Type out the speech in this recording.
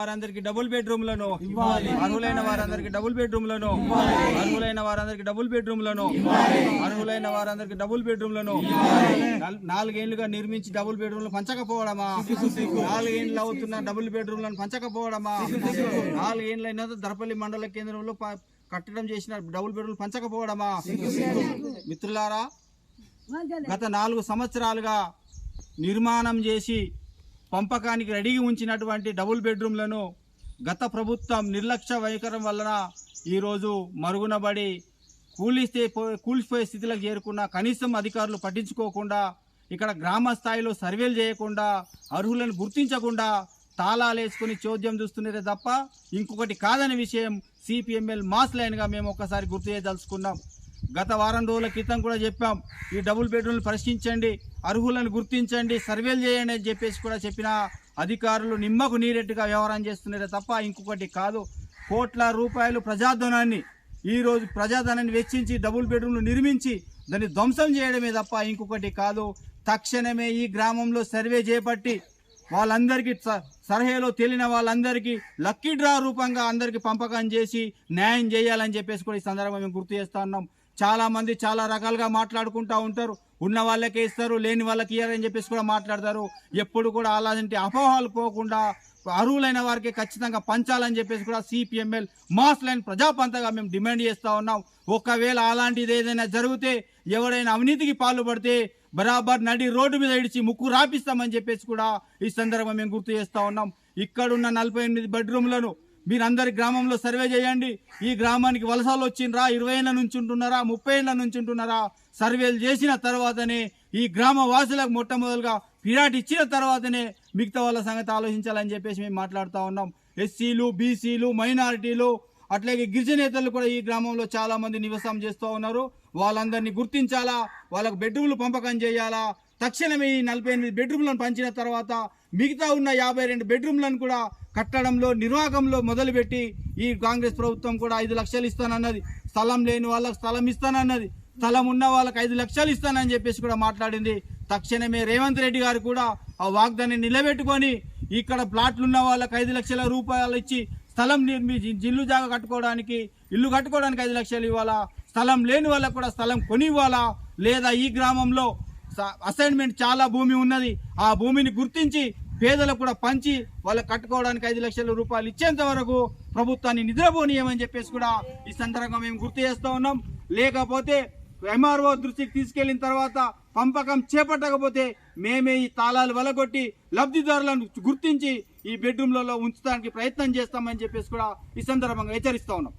వారందరికి డబుల్ బెడ్రూమ్లను అర్హులైన వారందరికి డబుల్ బెడ్రూమ్లను అర్హులైన వారందరికి డబుల్ బెడ్రూమ్లను అర్హులైన వారందరికి డబుల్ బెడ్రూమ్లను నాల్- నాలుగేళ్ళుగా నిర్మించి డబుల్ బెడ్రూమ్లు పంచకపోవడమా? నాలుగేళ్ళు అవుతున్న డబుల్ బెడ్రూమ్లను పంచకపోవడమా? నాలుగేళ్ళైన దర్పల్లి మండల కేంద్రంలో కట్టడం చేసిన డబుల్ బెడ్రూమ్ పంచకపోవడమా? మిత్రులారా గత నాలుగు సంవత్సరాలుగా నిర్మాణం చేసి పంపకానికి రెడీగా ఉంచినటువంటి డబుల్ బెడ్రూమ్లను గత ప్రభుత్వం నిర్లక్ష్య వైఖరం వలన ఈరోజు మరుగునబడి కూలిస్తే పో- కూలిపోయే స్థితిలోకి చేరుకున్న కనీసం అధికారులు పట్టించుకోకుండా ఇక్కడ గ్రామ స్థాయిలో సర్వేలు చేయకుండా అర్హులను గుర్తించకుండా తాళాలేసుకుని చోద్యం చూస్తున్నారే తప్ప ఇంకొకటి కాదనే విషయం సిపిఎంఎల్ మాస్ లైన్గా మేము ఒక్కసారి గుర్తు చేయదలుచుకున్నాం. గత వారం రోజుల క్రితం కూడా చెప్పాం ఈ డబుల్ బెడ్రూమ్లు పరిశీలించండి అర్హులను గుర్తించండి సర్వేలు చేయండి అని చెప్పేసి కూడా చెప్పిన అధికారులు నిమ్మకు నీరెట్టుగా వ్యవహారం చేస్తున్నారే తప్ప ఇంకొకటి కాదు. కోట్ల రూపాయలు ప్రజాధనాన్ని ఈరోజు ప్రజాధనాన్ని వెచ్చించి డబుల్ బెడ్రూమ్లు నిర్మించి దాన్ని ధ్వంసం చేయడమే తప్ప ఇంకొకటి కాదు. తక్షణమే ఈ గ్రామంలో సర్వే చేపట్టి వాళ్ళందరికీ స- సర్వేలో తేలిన వాళ్ళందరికీ లక్కీ డ్రా రూపంగా అందరికీ పంపకం చేసి న్యాయం చేయాలని చెప్పేసి కూడా ఈ సందర్భంగా మేము గుర్తు చేస్తా చాలామంది చాలా మంది చాలా రకాలుగా మాట్లాడుకుంటూ ఉంటారు. ఉన్న వాళ్ళకే ఇస్తారు లేని వాళ్ళకి ఇయ్యారని చెప్పేసి కూడా మాట్లాడతారు. ఎప్పుడు కూడా అలాంటి అపోహలు పోకుండా అర్హులైన వారికి ఖచ్చితంగా పంచాలని చెప్పేసి కూడా సిపిఎంఎల్ మాస్ లైన్ ప్రజాపంతగా మేము డిమాండ్ చేస్తూ ఉన్నాం. ఒకవేళ అలాంటిది ఏదైనా జరిగితే ఎవరైనా అవినీతికి పాల్పడితే బరాబర్ నడి రోడ్డు మీద ఇడిచి ముక్కు రాపిస్తామని చెప్పేసి కూడా ఈ సందర్భంగా మేము గుర్తు చేస్తా ఉన్నాం. ఇక్కడున్న నలభై ఎనిమిది బెడ్రూమ్లను మీరందరి గ్రామంలో సర్వే చేయండి. ఈ గ్రామానికి వలసలు వచ్చిండ్రా ఇరవై ఏళ్ళ నుంచి ఉంటున్నారా ముప్పై ఏళ్ళ నుంచి ఉంటున్నారా సర్వేలు చేసిన తర్వాతనే ఈ గ్రామ వాసులకు మొట్టమొదలుగా ఫిర్యాదు ఇచ్చిన తర్వాతనే మిగతా వాళ్ళ సంగతి ఆలోచించాలని చెప్పేసి మేము మాట్లాడుతూ ఉన్నాం. ఎస్సీలు బీసీలు మైనారిటీలు అట్లాగే గిరిజనేతలు కూడా ఈ గ్రామంలో చాలామంది నివసం నివాసం చేస్తూ ఉన్నారు. వాళ్ళందరినీ గుర్తించాలా? వాళ్ళకు బెడ్రూమ్లు పంపకం చేయాలా? తక్షణమే ఈ నలభై ఎనిమిది బెడ్రూమ్లను పంచిన తర్వాత మిగతా ఉన్న యాభై రెండు బెడ్రూమ్లను కూడా కట్టడంలో నిర్వాహకంలో మొదలుపెట్టి ఈ కాంగ్రెస్ ప్రభుత్వం కూడా ఐదు లక్షలు ఇస్తానన్నది. స్థలం లేని వాళ్ళకి స్థలం ఇస్తానన్నది. స్థలం ఉన్న వాళ్ళకి ఐదు లక్షలు ఇస్తానని చెప్పేసి కూడా మాట్లాడింది. తక్షణమే రేవంత్ రెడ్డి గారు కూడా ఆ వాగ్దాన్ని నిలబెట్టుకొని ఇక్కడ ప్లాట్లు ఉన్న వాళ్ళకి ఐదు లక్షల రూపాయలు ఇచ్చి స్థలం నిర్మించి ఇల్లు జాగా కట్టుకోవడానికి ఇల్లు కట్టుకోవడానికి ఐదు లక్షలు ఇవ్వాలా? స్థలం లేని వాళ్ళకు కూడా స్థలం కొని ఇవ్వాలా లేదా ఈ గ్రామంలో అసైన్మెంట్ చాలా భూమి ఉన్నది. ఆ భూమిని గుర్తించి పేదలకు కూడా పంచి వాళ్ళు కట్టుకోవడానికి ఐదు లక్షల రూపాయలు ఇచ్చేంత వరకు ప్రభుత్వాన్ని నిద్రపోనీయమని చెప్పేసి కూడా ఈ సందర్భంగా మేము గుర్తు చేస్తూ ఉన్నాం. లేకపోతే ఎంఆర్ఓ దృష్టికి తీసుకెళ్ళిన తర్వాత పంపకం చేపట్టకపోతే మేమే ఈ తాళాలు వలగొట్టి లబ్ధిదారులను గుర్తించి ఈ బెడ్రూమ్లలో ఉంచడానికి ప్రయత్నం చేస్తామని చెప్పేసి కూడా ఈ సందర్భంగా హెచ్చరిస్తా ఉన్నాం.